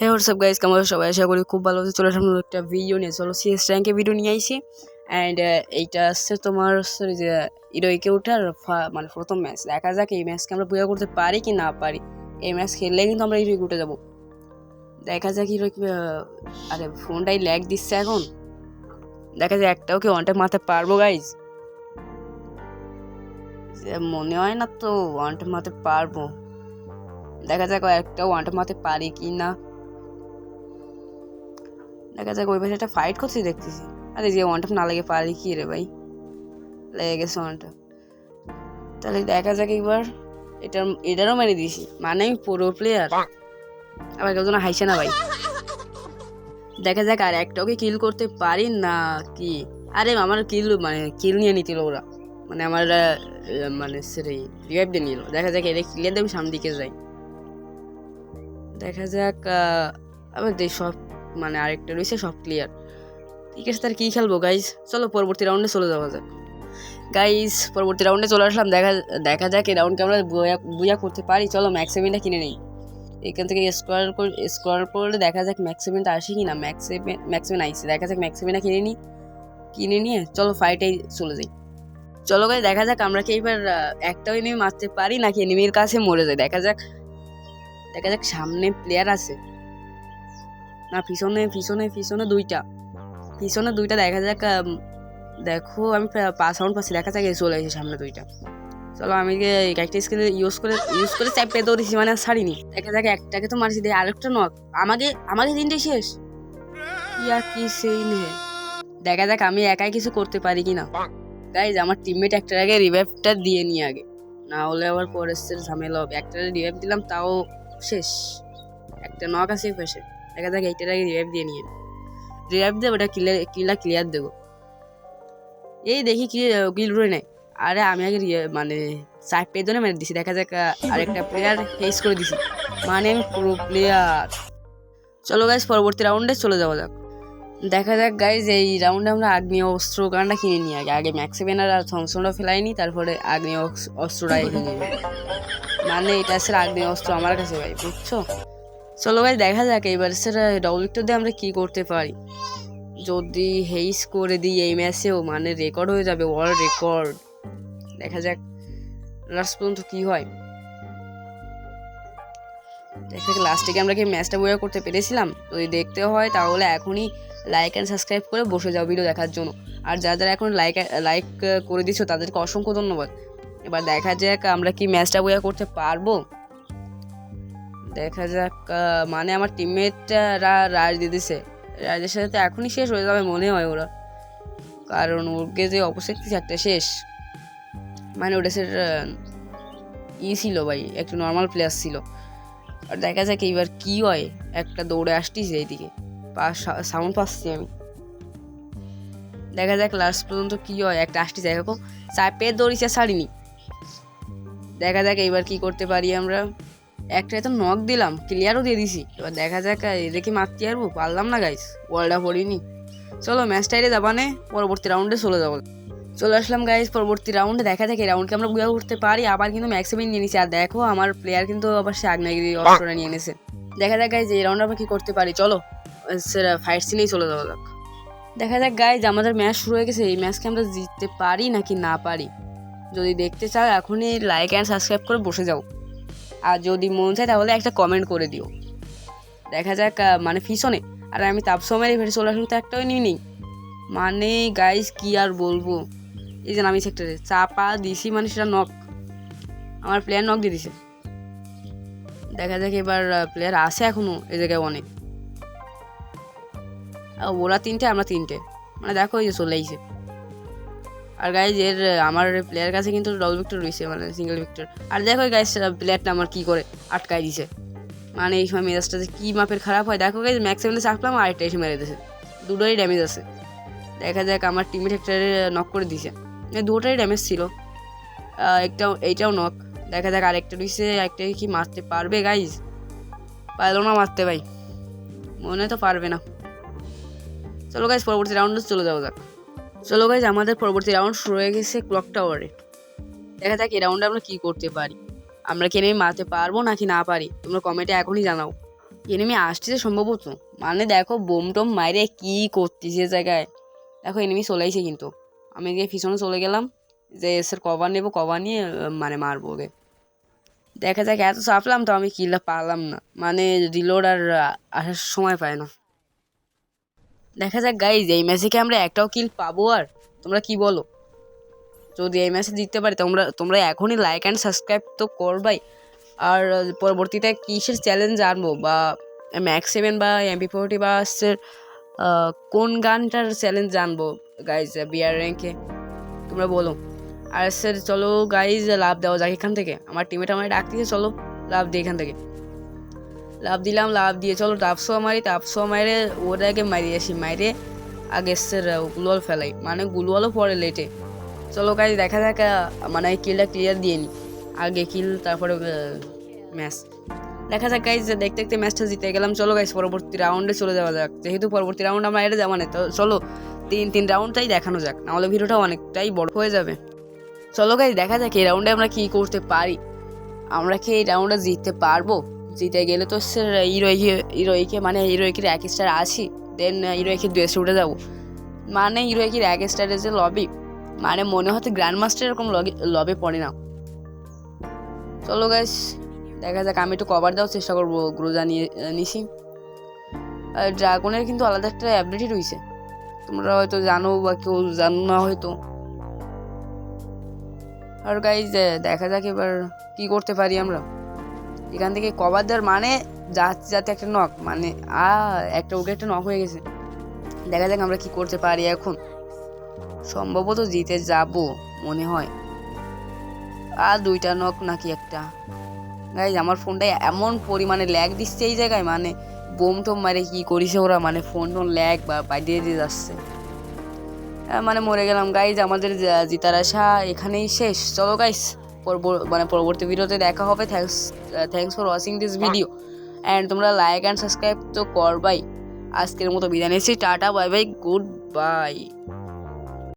হে WhatsApp guys কেমন সবাই? আশা করি খুব ভালো চলে আসলাম একটা ভিডিও নিয়ে। চলো সিএস র্যাঙ্কে ভিডিও নিয়ে আইছি অ্যান্ড এইটা আসছে তোমার সরি যে ইরোইকে ওঠার মানে প্রথম ম্যাচ দেখা যাক এই ম্যাচকে আমরা পুজো করতে পারি কি না পারি। এই ম্যাচ খেললে কিন্তু আমরা ইরোইকে উঠে যাব। দেখা যাক ইরোই আরে ফোনটাই ল্যাগ দিচ্ছে এখন। দেখা যায় একটাও কি ওয়ানটা মারতে পারব গাইজ মনে হয় না তো ওয়ানটা মারতে পারব। দেখা যাক একটা ওয়ানটা মারতে পারি কি না। দেখা যাক ওই পাশে একটা ফাইট করছি দেখতেছি। আরে যে ওয়ানটা না লাগে পারি, কি রে ভাই? লেগে গেছে ওয়ানটা তাহলে দেখা যাক এবার এটা এটারও মেরে দিয়েছি। মানে আমি পুরো প্লেয়ার আবার কেউ যেন হাইছে না ভাই। দেখা যাক আর একটাকে কিল করতে পারি না কি। আরে আমার কিল মানে কিল নিয়ে নিছিল ওরা। মানে আমার মানে সেটাই রিভাইভ দিয়ে নিল। দেখা যাক এটা ক্লিয়ার দেবে সামনের দিকে যাই। দেখা যাক আবার সব মানে আরেকটা রয়েছে, সব ক্লিয়ার ঠিক আছে তার কী খেলব গাইজ চলো পরবর্তী রাউন্ডে চলে যাওয়া যাক। গাইজ পরবর্তী রাউন্ডে চলে আসলাম, দেখা দেখা যাক এই রাউন্ডকে আমরা বুয়া করতে পারি। চলো ম্যাক্সিমিনটা কিনে নেই। এখান থেকে স্কোয়ার করে স্কোয়ার করলে দেখা যাক ম্যাক্সিমিনটা আসে কি না ম্যাক্সিমিন ম্যাক্সিমিন আইসে দেখা যাক ম্যাক্সিমিনটা কিনে নিই কিনে নিয়ে চলো ফাইটেই চলে যাই। চলো গাই দেখা যাক আমরা কি এবার একটাও এনিমি মারতে পারি নাকি এনিমির কাছে মরে যায় দেখা যাক দেখা যাক সামনে প্লেয়ার আছে। না, পিছনে পিছনে পিছনে দুইটা। পিছনে দুইটা দেখা যাক দেখো, আমি সাউন্ড পাচ্ছি, দেখা যাক চলে এসেছে সামনে দুইটা। চলো, আমি একটা স্কিল ইউজ করে ইউজ করে চাপে দৌড়েছি মানে আর ছাড়িনি। দেখা যাক, একটাকে তো মারছি দিয়ে আরেকটা নক। আমাকে আমাকে তিনটে শেষ। ইয়া কি সেই নেই দেখা যাক, আমি একাই কিছু করতে পারি কি না গাইজ আমার টিমমেট একটার আগে রিভাইভটা দিয়ে নিয়ে আগে। না হলে আবার পরের ঝামেলা হবে। একটা রিভাইভ দিলাম, তাও শেষ। একটা নক আছে পাশে। দেখা যাক এইটার আগে রিভাইভ দিয়ে নিয়ে রিভাইভ দেবো ওটা কিলার কিলা ক্লিয়ার দেবো। এই দেখি কি কিল রয়ে নেয় আরে আমি আগে মানে চার পেজনে মেরে দিছি। দেখা যাক আরেকটা প্লেয়ার ফেস করে দিছি। মানে আমি পুরো প্লেয়ার চলো গাইজ পরবর্তী রাউন্ডে চলে যাওয়া যাক। দেখা যাক গাইজ এই রাউন্ডে আমরা আগ্নেয় অস্ত্র গানটা কিনে নিই আগে। আগে ম্যাক্সিমেনার আর থমসনটা ফেলাইনি, তারপরে আগ্নেয় অস্ত্রটা নিই। মানে এটা আসলে আগ্নেয় অস্ত্র আমার কাছে ভাই, বুঝছ? চলো ভাই দেখা যাক এবার সেটা ডবল দিয়ে আমরা কি করতে পারি। যদি হেইস করে দিই এই ম্যাচেও মানে রেকর্ড হয়ে যাবে ওয়ার্ল্ড রেকর্ড দেখা যাক লাস্ট পর্যন্ত কি হয়। দেখা যাক লাস্টে আমরা কি ম্যাচটা বইয়া করতে পেরেছিলাম? যদি দেখতে হয়, তাহলে এখনই লাইক অ্যান্ড সাবস্ক্রাইব করে বসে যাও ভিডিও দেখার জন্য। আর যারা যারা এখন লাইক লাইক করে দিচ্ছ তাদেরকে অসংখ্য ধন্যবাদ। এবার দেখা যাক, আমরা কি ম্যাচটা বইয়া করতে পারব? দেখা যাক মানে আমার টিমমেটরা রাজ দিতেছে। রাজের সাথে তো এখনই শেষ হয়ে যাবে মনে হয় ওরা। কারণ ওকে যে অপোজিট কিছু একটা শেষ। মানে ওটা সে ই ছিল ভাই, একটু নর্মাল প্লেয়ার ছিল। আর দেখা যাক এইবার কি হয়। একটা দৌড়ে আসতিছে এইদিকে। সাউন্ড পাচ্ছি আমি। দেখা যাক লাস্ট পর্যন্ত কি হয়। একটা আসতিছে, দেখো চাপে দৌড়িছে, ছাড়িনি। দেখা যাক এইবার কি করতে পারি আমরা। একটা তো নক দিলাম ক্লিয়ারও দিয়ে দিছি। এবার দেখা যাক এদেরকে মারতে পারব? পারলাম না গাইস ওয়ার্ল্ডটা পড়িনি চলো ম্যাচটা এড়ে যাবানে পরবর্তী রাউন্ডে চলে যাব। চলে আসলাম গাইস পরবর্তী রাউন্ডে দেখা যাক, এই রাউন্ডকে আমরা বুয়া করতে পারি। আবার কিন্তু ম্যাক্সিমাম নিয়ে নিছি। আর দেখো, আমার প্লেয়ার কিন্তু আবার সে আগ্নেয়গিরি অস্ত্রটা নিয়ে নিছে। দেখা যাক গাইজ এই রাউন্ডে আমরা কি করতে পারি। চলো সেটা ফাইট সিনেই চলে যাওয়া যাক। দেখা যাক গাইজ আমাদের ম্যাচ শুরু হয়ে গেছে। এই ম্যাচকে আমরা জিততে পারি নাকি না পারি? যদি দেখতে চাও, এখনই লাইক অ্যান্ড সাবস্ক্রাইব করে বসে যাও। আর যদি মন চায় তাহলে একটা কমেন্ট করে দিও। দেখা যাক মানে পিছনে আর আমি তাপসমের এভেন্ট চলে আসলে তো একটাও নিই নেই মানে গাইজ কি আর বলব? এই যে আমি সেক্টরে চাপা দিছি মানে সেটা নক আমার প্লেয়ার নক দিয়ে দিছে। দেখা যাক এবার প্লেয়ার আছে এখনও এই জায়গায় অনেক। ওরা তিনটে, আমরা তিনটে। মানে দেখো এই যে চলে আইছে। আর গাইজ এর আমার প্লেয়ার কাছে কিন্তু ডবল ভিক্টর রয়েছে মানে সিঙ্গেল ভিক্টর আর দেখো গাইজ প্লেয়ারটা আমার কি করে আটকাই দিছে। মানে এই সময় মেজাজটা যে কী মাপের খারাপ হয়। দেখো গাইজ ম্যাক্সিমামে চাপলাম আর একটা এসে মেরে দিয়েছে দুটোই ড্যামেজ আছে। দেখা যাক আমার টিমের একটা নক করে দিছে। দুটোই ড্যামেজ ছিল। আহ, একটাও এইটাও নক দেখা যাক আরেকটা রয়েছে একটা কি মারতে পারবে গাইজ পারল না মারতে ভাই। মনে তো পারবে না। চলো গাইজ পরবর্তী রাউন্ডে চলে যাওয়া যাক। চলো গাইজ আমাদের পরবর্তী রাউন্ড শুরু হয়ে গেছে ক্লক টাওয়ারে দেখা যাক এই রাউন্ডে আমরা কী করতে পারি। আমরা কি নেমে মারতে পারব নাকি না পারি? তোমরা কমেন্টে এখনই জানাও। এনিমি আসতেছে সম্ভবত? মানে দেখো, বোম টোম মাইরে কী করতেছে জায়গায়। দেখো এনিমি চলে আইছে কিন্তু। আমি গিয়ে পিছনে চলে গেলাম, যে এসের কভার নেব কভার নিয়ে মানে মারবো ওকে। দেখা যাক, এত চাপলাম তো আমি কিলটা পারলাম না। মানে রিলোড আর আসার সময় পায় না। দেখা যাক গাইজ এই ম্যাচে কি আমরা একটাও কিল পাবো আর? তোমরা কি বলো? যদি এই ম্যাচে জিততে পারি, তোমরা তোমরা এখনই লাইক অ্যান্ড সাবস্ক্রাইব তো করবাই আর পরবর্তীতে কিসের চ্যালেঞ্জ আনব? বা ম্যাক্স সেভেন বা এমপি ফোরটি বা কোন গানটার চ্যালেঞ্জ জানব গাইজ বিয়ার র্যাঙ্কে তোমরা বলো। আর স্যার চলো গাইজ লাভ দেওয়া যাক এখান থেকে। আমার টিমেটা আমার ডাকতেছে, চলো, লাভ দিই এখান থেকে। লাভ দিলাম, লাভ দিয়ে চলো টাপসো মারি টাপসো মারে ওটাকে মারি আসি, মাইরে আগে গুলওয়াল ফেলাই মানে গুলওয়ালও পরে লেটে চলো গাইজ দেখা যাক মানে কিলটা ক্লিয়ার দিয়ে নি। আগে কিল তারপরে ম্যাচ দেখা যাক গাইজ দেখতে দেখতে ম্যাচটা জিতে গেলাম। চলো গাইজ পরবর্তী রাউন্ডে চলে যাওয়া যাক। যেহেতু পরবর্তী রাউন্ড আমরা এটা যাওয়া নেই তো চলো তিন তিন রাউন্ডটাই দেখানো যাক। নাহলে ভিডিওটা অনেকটাই বড় হয়ে যাবে। চলো গাইজ দেখা যাক এই রাউন্ডে আমরা কি করতে পারি। আমরা কি এই রাউন্ডে জিততে পারব? জিতে গেলে তো হিরোইকে হিরোইকে মানে হিরোইকের এক স্টার আছি। দেন হিরোইকে স্টার উঠে যাব। মানে হিরোইকের এক স্টারের যে লবি মানে মনে হতে গ্র্যান্ড মাস্টার এরকম লবে পড়ে না। চলো গাইস দেখা যাক, আমি একটু কভার দেওয়ার চেষ্টা করব গ্রোজা নিয়ে নিছি আর ড্রাগনের কিন্তু আলাদা একটা অ্যাবিলিটি রয়েছে। তোমরা হয়তো জানো বা কেউ জানো না হয়তো। আর গাইজ দেখা যাক এবার কি করতে পারি আমরা। এখান থেকে কভার দেওয়ার মানে যাচ্ছে যাতে একটা নক মানে আ একটা উঠে একটা নক হয়ে গেছে। দেখা যাক আমরা কি করতে পারি এখন। সম্ভবত জিতে যাব মনে হয়। আর দুইটা নক নাকি একটা। গাইজ আমার ফোনটা এমন পরিমাণে ল্যাগ দিচ্ছে এই জায়গায় মানে বোম টোম মারে কি করিছে ওরা মানে ফোন টোন ল্যাগ বা বাইরে দিয়ে যাচ্ছে। আহ, মানে মরে গেলাম। গাইজ আমাদের জিতার আশা এখানেই শেষ। চলো গাইস মানে পরবর্তী ভিডিওতে দেখা হবে। Thanks thanks for watching this video and তোমরা লাইক অ্যান্ড সাবস্ক্রাইব তো করবাই। আজকের মতো বিদায় নিচ্ছি। Tata bye bye goodbye